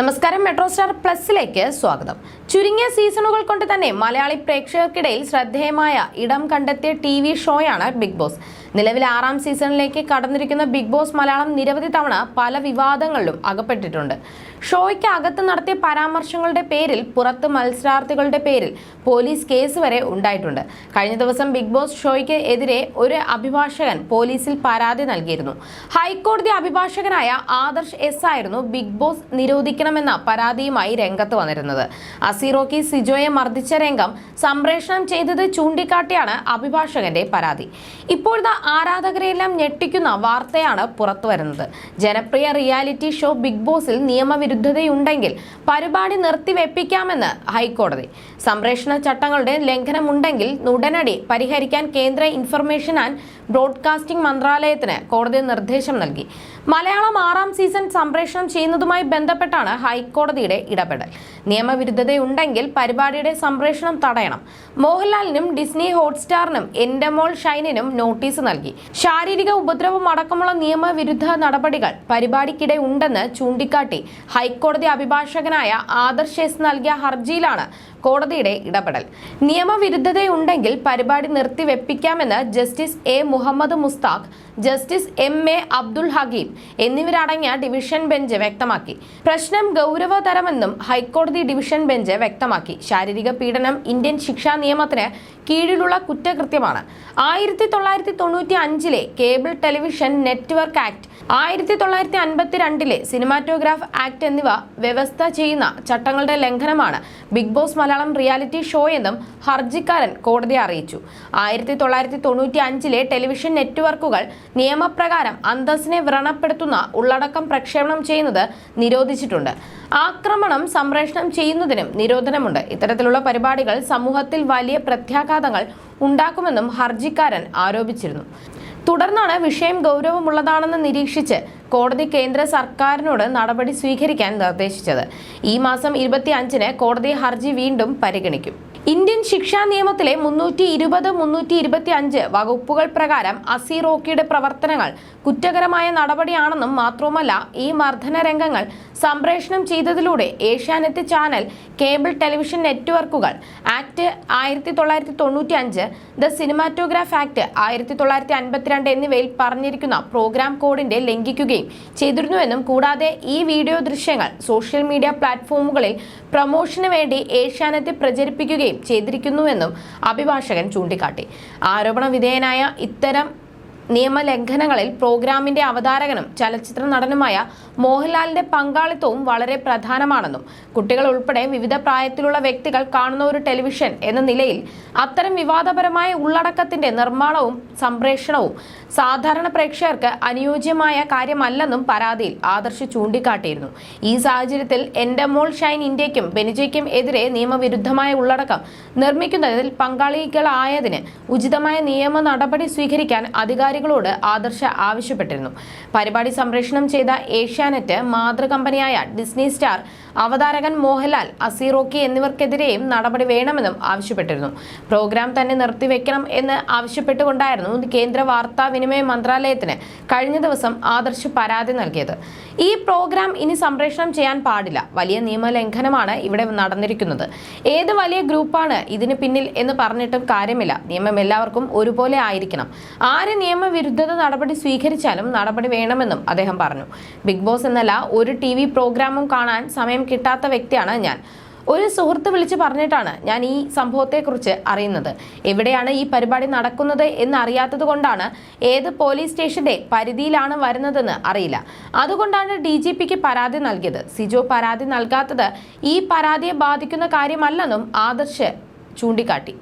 നമസ്കാരം metro star പ്ലസിലേക്ക് സ്വാഗതം. ചുരുങ്ങിയ സീസണുകൾ കൊണ്ട് തന്നെ മലയാളി പ്രേക്ഷകർക്കിടയിൽ ശ്രദ്ധേയമായ ഇടം കണ്ടെത്തിയ ടി ഷോയാണ് ബിഗ് ബോസ്. നിലവിലെ ആറാം സീസണിലേക്ക് കടന്നിരിക്കുന്ന ബിഗ് ബോസ് മലയാളം നിരവധി തവണ പല വിവാദങ്ങളിലും അകപ്പെട്ടിട്ടുണ്ട്. ഷോയ്ക്ക് അകത്ത് നടത്തിയ പരാമർശങ്ങളുടെ പേരിൽ പുറത്ത് മത്സരാർത്ഥികളുടെ പേരിൽ പോലീസ് കേസ് വരെ ഉണ്ടായിട്ടുണ്ട്. കഴിഞ്ഞ ദിവസം ബിഗ് ബോസ് ഷോയ്ക്ക് എതിരെ ഒരു അഭിഭാഷകൻ പോലീസിൽ പരാതി നൽകിയിരുന്നു. ഹൈക്കോടതി അഭിഭാഷകനായ ആദർശ് എസ് ആയിരുന്നു ബിഗ് ബോസ് നിരോധിക്കണമെന്ന പരാതിയുമായി രംഗത്ത് വന്നിരുന്നത്. അസീറോക്കി സിജോയെ മർദ്ദിച്ച രംഗം സംപ്രേഷണം ചെയ്തത് ചൂണ്ടിക്കാട്ടിയാണ് അഭിഭാഷകന്റെ പരാതി. ഇപ്പോഴത്തെ ആരാധകരെയെല്ലാം ഞെട്ടിക്കുന്ന വാർത്തയാണ് പുറത്തു വരുന്നത് ജനപ്രിയ റിയാലിറ്റി ഷോ ബിഗ് ബോസിൽ നിയമവിരുദ്ധതയുണ്ടെങ്കിൽ പരിപാടി നിർത്തിവെപ്പിക്കാമെന്ന് ഹൈക്കോടതി. സംപ്രേഷണ ചട്ടങ്ങളുടെ ലംഘനമുണ്ടെങ്കിൽ ഉടനടി പരിഹരിക്കാൻ കേന്ദ്ര ഇൻഫർമേഷൻ ആൻഡ് ബ്രോഡ്കാസ്റ്റിംഗ് മന്ത്രാലയത്തിന് കോടതി നിർദ്ദേശം നൽകി. മലയാളം ആറാം സീസൺ സംപ്രേഷണം ചെയ്യുന്നതുമായി ബന്ധപ്പെട്ടാണ് ഹൈക്കോടതിയുടെ ഇടപെടൽ. നിയമവിരുദ്ധതയുണ്ടെങ്കിൽ പരിപാടിയുടെ സംപ്രേഷണം തടയണം. മോഹൻലാലിനും ഡിസ്നി ഹോട്ട്സ്റ്റാറിനും എൻഡമോൾ ഷൈനിനും നോട്ടീസ് നൽകി. ശാരീരിക ഉപദ്രവം അടക്കമുള്ള നിയമവിരുദ്ധ നടപടികൾ പരിപാടിക്കിടെ ഉണ്ടെന്ന് ചൂണ്ടിക്കാട്ടി ഹൈക്കോടതി അഭിഭാഷകനായ ആദർശ് എസ് നൽകിയ ഹർജിയിലാണ് കോടതിയുടെ ഇടപെടൽ. നിയമവിരുദ്ധതയുണ്ടെങ്കിൽ പരിപാടി നിർത്തിവെപ്പിക്കാമെന്ന് justice A Muhammad Mustaq justice M A Abdul Hakim എന്നിവരടങ്ങിയ ഡിവിഷൻ ബെഞ്ച് വ്യക്തമാക്കി. പ്രശ്നം ഗൗരവതരമെന്നും ഹൈക്കോടതി ഡിവിഷൻ ബെഞ്ച് വ്യക്തമാക്കി. ശാരീരിക പീഡനം ഇന്ത്യൻ ശിക്ഷാ നിയമത്തിന് കീഴിലുള്ള കുറ്റകൃത്യമാണ്. ആയിരത്തി തൊള്ളായിരത്തി തൊണ്ണൂറ്റി അഞ്ചിലെ കേബിൾ ടെലിവിഷൻ നെറ്റ്വർക്ക് ആക്ട് ആയിരത്തി തൊള്ളായിരത്തി അൻപത്തി രണ്ടിലെ സിനിമാറ്റോഗ്രാഫ് ആക്ട് എന്നിവ വ്യവസ്ഥ ചെയ്യുന്ന ചട്ടങ്ങളുടെ ലംഘനമാണ് Bigg Boss Malayalam reality show എന്നും ഹർജിക്കാരൻ കോടതിയെ അറിയിച്ചു. ആയിരത്തി തൊള്ളായിരത്തി തൊണ്ണൂറ്റി അഞ്ചിലെ ടെലിവിഷൻ നെറ്റ്വർക്കുകൾ നിയമപ്രകാരം അന്തസ്സിനെ വ്രണപ്പെടുത്തുന്ന ഉള്ളടക്കം പ്രക്ഷേപണം ചെയ്യുന്നത് നിരോധിച്ചിട്ടുണ്ട്. ആക്രമണം സംപ്രേഷണം ചെയ്യുന്നതിനും നിരോധനമുണ്ട്. ഇത്തരത്തിലുള്ള പരിപാടികൾ സമൂഹത്തിൽ വലിയ പ്രത്യാഘാതങ്ങൾ ഉണ്ടാക്കുമെന്നും ഹർജിക്കാരൻ ആരോപിച്ചിരുന്നു. തുടർന്നാണ് വിഷയം ഗൗരവമുള്ളതാണെന്ന് നിരീക്ഷിച്ച് കോടതി കേന്ദ്ര സർക്കാരിനോട് നടപടി സ്വീകരിക്കാൻ നിർദ്ദേശിച്ചത്. ഈ മാസം ഇരുപത്തി അഞ്ചിന് കോടതി ഹർജി വീണ്ടും പരിഗണിക്കും. ഇന്ത്യൻ ശിക്ഷാ നിയമത്തിലെ മുന്നൂറ്റി ഇരുപത് മുന്നൂറ്റി ഇരുപത്തി അഞ്ച് വകുപ്പുകൾ പ്രകാരം അസീറോക്കിയുടെ പ്രവർത്തനങ്ങൾ കുറ്റകരമായ നടപടിയാണെന്നും മാത്രവുമല്ല ഈ മർദ്ദന രംഗങ്ങൾ സംപ്രേഷണം ചെയ്തതിലൂടെ ഏഷ്യാനെറ്റ് ചാനൽ കേബിൾ ടെലിവിഷൻ നെറ്റ്വർക്കുകൾ ആക്ട് ആയിരത്തി തൊള്ളായിരത്തി തൊണ്ണൂറ്റി അഞ്ച് ദ സിനിമാറ്റോഗ്രാഫ് ആക്ട് ആയിരത്തി തൊള്ളായിരത്തി അൻപത്തിരണ്ട് എന്നിവയിൽ പറഞ്ഞിരിക്കുന്ന പ്രോഗ്രാം കോഡിന്റെ ലംഘിക്കുകയും ചെയ്തിരുന്നുവെന്നും കൂടാതെ ഈ വീഡിയോ ദൃശ്യങ്ങൾ സോഷ്യൽ മീഡിയ പ്ലാറ്റ്ഫോമുകളിൽ പ്രൊമോഷന് വേണ്ടി ഏഷ്യാനെറ്റ് പ്രചരിപ്പിക്കുകയും ചെയ്തിരിക്കുന്നുവെന്നും അഭിഭാഷകൻ ചൂണ്ടിക്കാട്ടി. ആരോപണ വിധേയനായ ഇത്തരം നിയമലംഘനങ്ങളിൽ പ്രോഗ്രാമിന്റെ അവതാരകനും ചലച്ചിത്ര നടനുമായ മോഹൻലാലിന്റെ പങ്കാളിത്തവും വളരെ പ്രധാനമാണെന്നും കുട്ടികൾ ഉൾപ്പെടെ വിവിധ പ്രായത്തിലുള്ള വ്യക്തികൾ കാണുന്ന ഒരു ടെലിവിഷൻ എന്ന നിലയിൽ അത്തരം വിവാദപരമായ ഉള്ളടക്കത്തിന്റെ നിർമ്മാണവും സംപ്രേഷണവും സാധാരണ പ്രേക്ഷകർക്ക് അനുയോജ്യമായ കാര്യമല്ലെന്നും പരാതിയിൽ ആദർശ് ചൂണ്ടിക്കാട്ടിയിരുന്നു. ഈ സാഹചര്യത്തിൽ എൻഡമോൾ ഷൈൻ ഇന്ത്യക്കും ബെനിജയ്ക്കും എതിരെ നിയമവിരുദ്ധമായ ഉള്ളടക്കം നിർമ്മിക്കുന്നതിൽ പങ്കാളികളായതിന് ഉചിതമായ നിയമ നടപടി സ്വീകരിക്കാൻ അധികാരികളോട് ആദർശ ആവശ്യപ്പെട്ടിരുന്നു. പരിപാടി സംപ്രേഷണം ചെയ്ത ഏഷ്യാനെറ്റ് മാതൃകമ്പനിയായ ഡിസ്നി സ്റ്റാർ അവതാരകൻ മോഹൻലാൽ അസീറോക്കി എന്നിവർക്കെതിരെയും നടപടി വേണമെന്നും ആവശ്യപ്പെട്ടിരുന്നു. പ്രോഗ്രാം തന്നെ നിർത്തിവെക്കണം എന്ന് ആവശ്യപ്പെട്ടുകൊണ്ടായിരുന്നു കേന്ദ്ര വാർത്താവിനിമയ മന്ത്രാലയത്തിന് കഴിഞ്ഞ ദിവസം ആദർശ് പരാതി നൽകിയത്. ഈ പ്രോഗ്രാം ഇനി സംപ്രേഷണം ചെയ്യാൻ പാടില്ല. വലിയ നിയമലംഘനമാണ് ഇവിടെ നടന്നിരിക്കുന്നത്. ഏത് വലിയ ഗ്രൂപ്പാണ് ഇതിന് പിന്നിൽ എന്ന് പറഞ്ഞിട്ടും കാര്യമില്ല. നിയമം എല്ലാവർക്കും ഒരുപോലെ ആയിരിക്കണം. ആര് നിയമവിരുദ്ധത നടപടി സ്വീകരിച്ചാലും നടപടി വേണമെന്നും അദ്ദേഹം പറഞ്ഞു. ബിഗ് ബോസ് എന്നല്ല ഒരു ടി വി പ്രോഗ്രാമും കാണാൻ സമയം കിട്ടാത്ത വ്യക്തിയാണ് ഞാൻ. ഒരു സുഹൃത്ത് വിളിച്ച് പറഞ്ഞിട്ടാണ് ഞാൻ ഈ സംഭവത്തെക്കുറിച്ച് അറിയുന്നത്. എവിടെയാണ് ഈ പരിപാടി നടക്കുന്നത് എന്ന് അറിയാത്തത് കൊണ്ടാണ് ഏത് പോലീസ് സ്റ്റേഷന്റെ പരിധിയിലാണ് വരുന്നതെന്ന് അറിയില്ല. അതുകൊണ്ടാണ് ഡി ജി പിക്ക് പരാതി നൽകിയത്. സിജോ പരാതി നൽകാത്തത് ഈ പരാതിയെ ബാധിക്കുന്ന കാര്യമല്ലെന്നും ആദർശ് ചൂണ്ടിക്കാട്ടി.